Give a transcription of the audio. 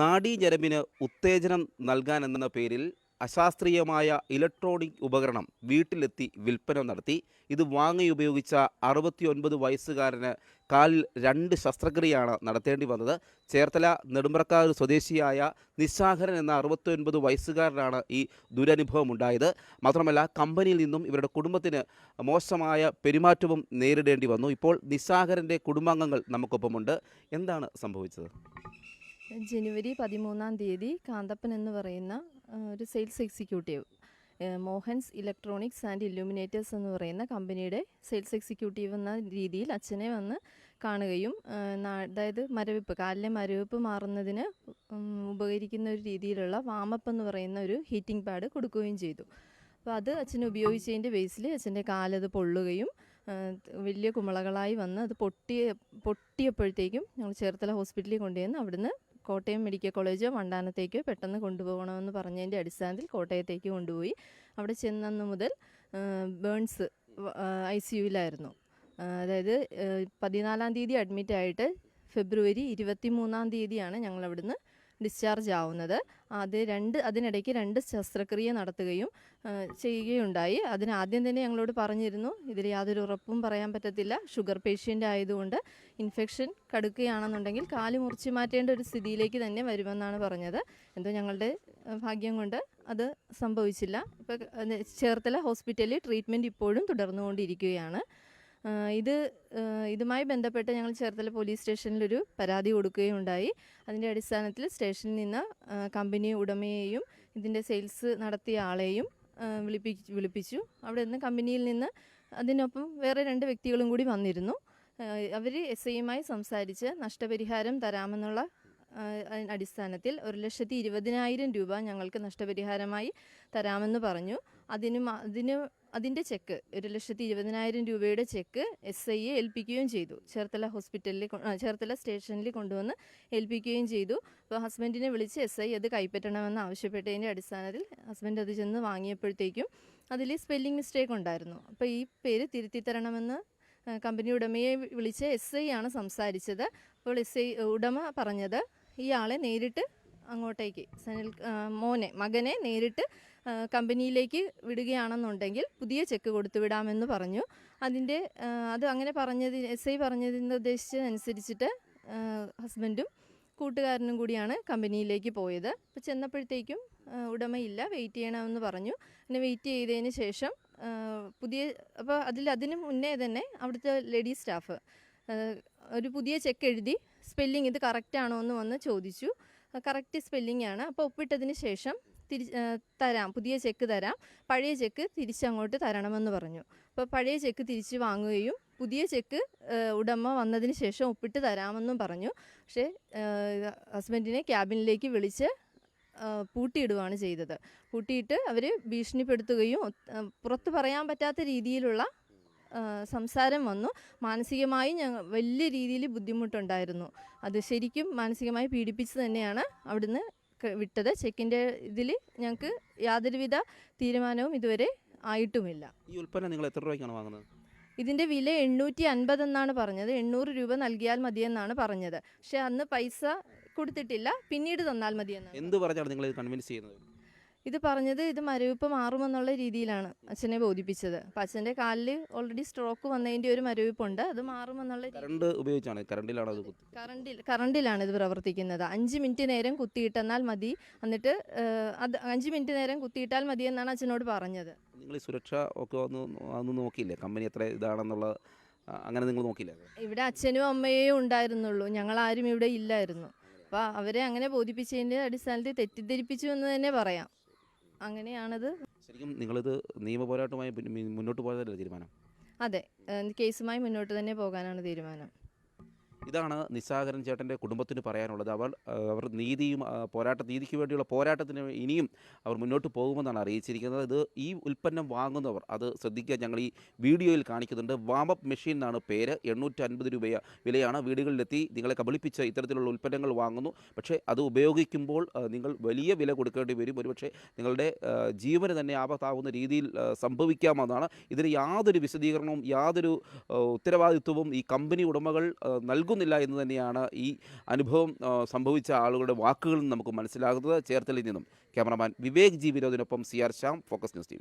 നാഡീഞരമ്പിന് ഉത്തേജനം നൽകാനെന്ന പേരിൽ അശാസ്ത്രീയമായ ഇലക്ട്രോണിക് ഉപകരണം വീട്ടിലെത്തി വിൽപ്പന നടത്തി. ഇത് വാങ്ങി ഉപയോഗിച്ച അറുപത്തിയൊൻപത് വയസ്സുകാരന് കാലിൽ രണ്ട് ശസ്ത്രക്രിയയാണ് നടത്തേണ്ടി വന്നത്. ചേർത്തല നെടുമ്പ്രക്കാർ സ്വദേശിയായ നിശാഹരൻ എന്ന അറുപത്തിയൊൻപത് വയസ്സുകാരനാണ് ഈ ദുരനുഭവം ഉണ്ടായത് മാത്രമല്ല കമ്പനിയിൽ നിന്നും ഇവരുടെ കുടുംബത്തിന് മോശമായ പെരുമാറ്റവും നേരിടേണ്ടി വന്നു. ഇപ്പോൾ നിശാഹരന്റെ കുടുംബാംഗങ്ങൾ നമുക്കൊപ്പമുണ്ട്. എന്താണ് സംഭവിച്ചത്? ജനുവരി പതിമൂന്നാം തീയതി കാന്തപ്പൻ എന്ന് പറയുന്ന ഒരു sales executive Mohan's electronics and illuminators എന്ന് പറയുന്ന കമ്പനിയുടെ സെയിൽസ് എക്സിക്യൂട്ടീവ് എന്ന രീതിയിൽ അച്ഛനെ വന്ന് കാണുകയും അതായത് മരവിപ്പ് കാലിലെ മരവിപ്പ് മാറുന്നതിന് ഉപകരിക്കുന്ന ഒരു രീതിയിലുള്ള വാമപ്പ് എന്ന് പറയുന്ന ഒരു ഹീറ്റിംഗ് പാഡ് കൊടുക്കുകയും ചെയ്തു. അപ്പോൾ അത് അച്ഛൻ ഉപയോഗിച്ചതിന്റെ ബേസിൽ അച്ഛന്റെ കാലത് പൊള്ളുകയും വലിയ കുമളകളായി വന്ന് അത് പൊട്ടിയ പൊട്ടിയപ്പോഴത്തേക്കും ഞങ്ങൾ ചേർത്തല ഹോസ്പിറ്റലിൽ കൊണ്ടുവന്ന് അവിടുന്ന് കോട്ടയം മെഡിക്കൽ കോളേജോ മണ്ടാനത്തേക്കോ പെട്ടെന്ന് കൊണ്ടുപോകണമെന്ന് പറഞ്ഞതിന്റെ അടിസ്ഥാനത്തിൽ കോട്ടയത്തേക്ക് കൊണ്ടുപോയി. അവിടെ ചെന്നന്ന് മുതൽ ബേൺസ് ഐ സി യുവിലായിരുന്നു. അതായത് പതിനാലാം തീയതി അഡ്മിറ്റ് ആയിട്ട് ഫെബ്രുവരി ഇരുപത്തി മൂന്നാം തീയതിയാണ് ഞങ്ങൾ അവിടുന്ന് ഡിസ്ചാർജ് ആവുന്നത്. അത് രണ്ട് അതിനിടയ്ക്ക് രണ്ട് ശസ്ത്രക്രിയ നടത്തുകയും ചെയ്യുകയുണ്ടായി. അതിന് ആദ്യം തന്നെ ഞങ്ങളോട് പറഞ്ഞിരുന്നു ഇതിൽ യാതൊരു ഉറപ്പും പറയാൻ പറ്റത്തില്ല. ഷുഗർ പേഷ്യന്റ് ആയതുകൊണ്ട് ഇൻഫെക്ഷൻ കടുക്കുകയാണെന്നുണ്ടെങ്കിൽ കാൽ മുറിച്ച് മാറ്റേണ്ട ഒരു സ്ഥിതിയിലേക്ക് തന്നെ വരുമെന്നാണ് പറഞ്ഞത്. എന്തോ ഞങ്ങളുടെ ഭാഗ്യം കൊണ്ട് അത് സംഭവിച്ചില്ല. ഇപ്പോൾ ചേർത്തല ഹോസ്പിറ്റലിൽ ട്രീറ്റ്മെന്റ് ഇപ്പോഴും തുടർന്നുകൊണ്ടിരിക്കുകയാണ്. ഇത് ഇതുമായി ബന്ധപ്പെട്ട് ഞങ്ങൾ ചേർത്തല പോലീസ് സ്റ്റേഷനിൽ ഒരു പരാതി കൊടുക്കുകയും ഉണ്ടായി അതിന്റെ അടിസ്ഥാനത്തിൽ സ്റ്റേഷനിൽ നിന്ന് കമ്പനി ഉടമയെയും ഇതിന്റെ സെയിൽസ് നടത്തിയ ആളെയും വിളിപ്പി വിളിപ്പിച്ചു. അവിടെ നിന്ന് കമ്പനിയിൽ നിന്ന് അതിനൊപ്പം വേറെ രണ്ട് വ്യക്തികളും കൂടി വന്നിരുന്നു. അവർ എസ് ഐയുമായി സംസാരിച്ച് നഷ്ടപരിഹാരം തരാമെന്നുള്ള അടിസ്ഥാനത്തിൽ ഒരു ലക്ഷത്തി ഇരുപതിനായിരം രൂപ ഞങ്ങൾക്ക് നഷ്ടപരിഹാരമായി തരാമെന്ന് പറഞ്ഞു. അതിനും അതിന് അതിന്റെ ചെക്ക് ഒരു ലക്ഷത്തി ഇരുപതിനായിരം രൂപയുടെ ചെക്ക് എസ് ഐയെ ഏൽപ്പിക്കുകയും ചെയ്തു. ചേർത്തല ഹോസ്പിറ്റലിൽ ചേർത്തല സ്റ്റേഷനിൽ കൊണ്ടുവന്ന് ഏൽപ്പിക്കുകയും ചെയ്തു. അപ്പോൾ ഹസ്ബൻഡിനെ വിളിച്ച് എസ് ഐ അത് കൈപ്പറ്റണമെന്ന് ആവശ്യപ്പെട്ടതിന്റെ അടിസ്ഥാനത്തിൽ ഹസ്ബൻഡ് അത് ചെന്ന് വാങ്ങിയപ്പോഴത്തേക്കും അതിൽ സ്പെല്ലിംഗ് മിസ്റ്റേക്ക് ഉണ്ടായിരുന്നു. അപ്പോൾ ഈ പേര് തിരുത്തി തരണമെന്ന് കമ്പനി ഉടമയെ വിളിച്ച് എസ് ഐ ആണ് സംസാരിച്ചത്. അപ്പോൾ എസ് ഐ ഉടമ പറഞ്ഞത് ഇയാളെ നേരിട്ട് അങ്ങോട്ടേക്ക് സനിൽ മോനെ മകനെ നേരിട്ട് കമ്പനിയിലേക്ക് വിടുകയാണെന്നുണ്ടെങ്കിൽ പുതിയ ചെക്ക് കൊടുത്തു വിടാമെന്ന് പറഞ്ഞു. അതിന്റെ അത് അങ്ങനെ പറഞ്ഞത് എസ് ഐ പറഞ്ഞതിന്റെ ഉദ്ദേശിച്ചതനുസരിച്ചിട്ട് ഹസ്ബൻഡും കൂട്ടുകാരനും കൂടിയാണ് കമ്പനിയിലേക്ക് പോയത്. അപ്പോൾ ചെന്നപ്പോഴത്തേക്കും ഉടമയില്ല വെയിറ്റ് ചെയ്യണമെന്ന് പറഞ്ഞു. പിന്നെ വെയിറ്റ് ചെയ്തതിന് ശേഷം പുതിയ അപ്പോൾ അതിൽ അതിന് മുന്നേ തന്നെ അവിടുത്തെ ലേഡി സ്റ്റാഫ് ഒരു പുതിയ ചെക്ക് എഴുതി സ്പെല്ലിംഗ് ഇത് കറക്റ്റ് ആണോ എന്ന് വന്ന് ചോദിച്ചു. കറക്റ്റ് സ്പെല്ലിംഗ് ആണ്. അപ്പോൾ ഒപ്പിട്ടതിന് ശേഷം തിരി തരാം. പുതിയ ചെക്ക് തരാം. പഴയ ചെക്ക് തിരിച്ചങ്ങോട്ട് തരണമെന്ന് പറഞ്ഞു. അപ്പോൾ പഴയ ചെക്ക് തിരിച്ച് വാങ്ങുകയും പുതിയ ചെക്ക് ഉടമ വന്നതിന് ശേഷം ഒപ്പിട്ട് തരാമെന്നും പറഞ്ഞു. പക്ഷേ ഹസ്ബൻഡിനെ ക്യാബിനിലേക്ക് വിളിച്ച് പൂട്ടിയിടുകയാണ് ചെയ്തത്. പൂട്ടിയിട്ട് അവർ ഭീഷണിപ്പെടുത്തുകയും പുറത്ത് പറയാൻ പറ്റാത്ത രീതിയിലുള്ള സംസാരം വന്നു. മാനസികമായി ഞങ്ങൾ വലിയ രീതിയിൽ ബുദ്ധിമുട്ടുണ്ടായിരുന്നു. അത് ശരിക്കും മാനസികമായി പീഡിപ്പിച്ച് തന്നെയാണ് അവിടുന്ന് വിട്ടത്. ചെക്കിന്റെ ഇതിൽ ഞങ്ങൾക്ക് യാതൊരുവിധ തീരുമാനവും ഇതുവരെ ആയിട്ടുമില്ല. ഈ ഉൽപ്പന്നം നിങ്ങൾ എത്ര രൂപയ്ക്കാണ് വാങ്ങുന്നത്? ഇതിന്റെ വില എണ്ണൂറ്റി അൻപത് എന്നാണ് പറഞ്ഞത്. എണ്ണൂറ് രൂപ നൽകിയാൽ മതിയെന്നാണ് പറഞ്ഞത്. പക്ഷെ അന്ന് പൈസ കൊടുത്തിട്ടില്ല. പിന്നീട് തന്നാൽ മതിയെന്ന് എന്ത് പറഞ്ഞാണ് നിങ്ങൾ കൺവിൻസ് ചെയ്യുന്നത്? ഇത് പറഞ്ഞത് ഇത് മരവിപ്പ് മാറുമെന്നുള്ള രീതിയിലാണ് അച്ഛനെ ബോധിപ്പിച്ചത്. അപ്പം അച്ഛന്റെ കാലിൽ ഓൾറെഡി സ്ട്രോക്ക് വന്നതിന്റെ ഒരു മരവിപ്പുണ്ട്. അത് മാറുമെന്നുള്ള കറണ്ട് ഉപയോഗിച്ചാണ്. കറണ്ടിലാണ് അത് കുത്തി കറണ്ടിൽ കറണ്ടിലാണ് ഇത് പ്രവർത്തിക്കുന്നത്. അഞ്ച് മിനിറ്റ് നേരം കുത്തിയിട്ടെന്നാൽ മതി. എന്നിട്ട് അത് അഞ്ച് മിനിറ്റ് നേരം കുത്തിയിട്ടാൽ മതി എന്നാണ് അച്ഛനോട് പറഞ്ഞത്. നിങ്ങൾ ഈ സുരക്ഷ ഒക്കെ ഒന്ന് നോക്കിയില്ലേ? കമ്പനി എത്ര ഇതാണെന്നുള്ള അങ്ങനെ നിങ്ങൾ നോക്കിയില്ലേ? ഇവിടെ അച്ഛനും അമ്മയും ഉണ്ടായിരുന്നുള്ളൂ. ഞങ്ങൾ ആരും ഇവിടെ ഇല്ലായിരുന്നു. അപ്പോൾ അവരെ അങ്ങനെ ബോധിപ്പിച്ചതിന്റെ അടിസ്ഥാനത്തിൽ തെറ്റിദ്ധരിപ്പിച്ചു എന്ന് തന്നെ പറയാം. അങ്ങനെയാണത്. ശരിക്കും നിങ്ങളിത് നിയമ പോരാട്ടമായി മുന്നോട്ട് പോയതല്ലേ തീരുമാനം? അതെ കേസുമായി മുന്നോട്ട് തന്നെ പോകാനാണ് തീരുമാനം. ഇതാണ് നിസ്സാകരൻ ചേട്ടന്റെ കുടുംബത്തിന് പറയാനുള്ളത്. അവർ അവർ നീതിയും പോരാട്ട നീതിക്ക് വേണ്ടിയുള്ള പോരാട്ടത്തിന് ഇനിയും അവർ മുന്നോട്ട് പോകുമെന്നാണ് അറിയിച്ചിരിക്കുന്നത്. ഇത് ഈ ഉൽപ്പന്നം വാങ്ങുന്നവർ അത് ശ്രദ്ധിക്കുക. ഞങ്ങൾ ഈ വീഡിയോയിൽ കാണിക്കുന്നുണ്ട്. വാമപ്പ് മെഷീൻ എന്നാണ് പേര്. എണ്ണൂറ്റി അൻപത് രൂപ വിലയാണ് വീടുകളിലെത്തി നിങ്ങളെ കബളിപ്പിച്ച ഇത്തരത്തിലുള്ള ഉൽപ്പന്നങ്ങൾ വാങ്ങുന്നു. പക്ഷേ അത് ഉപയോഗിക്കുമ്പോൾ നിങ്ങൾ വലിയ വില കൊടുക്കേണ്ടി വരും. ഒരുപക്ഷെ നിങ്ങളുടെ ജീവന് തന്നെ ആപത്താവുന്ന രീതിയിൽ സംഭവിക്കാമെന്നാണ്. ഇതിന് യാതൊരു വിശദീകരണവും യാതൊരു ഉത്തരവാദിത്വവും ഈ കമ്പനി ഉടമകൾ നൽകും കേൾക്കുന്നില്ല എന്ന് തന്നെയാണ് ഈ അനുഭവം സംഭവിച്ച ആളുകളുടെ വാക്കുകളിൽ നമുക്ക് മനസ്സിലാകുന്നത്. ചേർത്തലിൽ നിന്നും cameraman Vivek G വിനോദിനൊപ്പം C R Shyam focus news T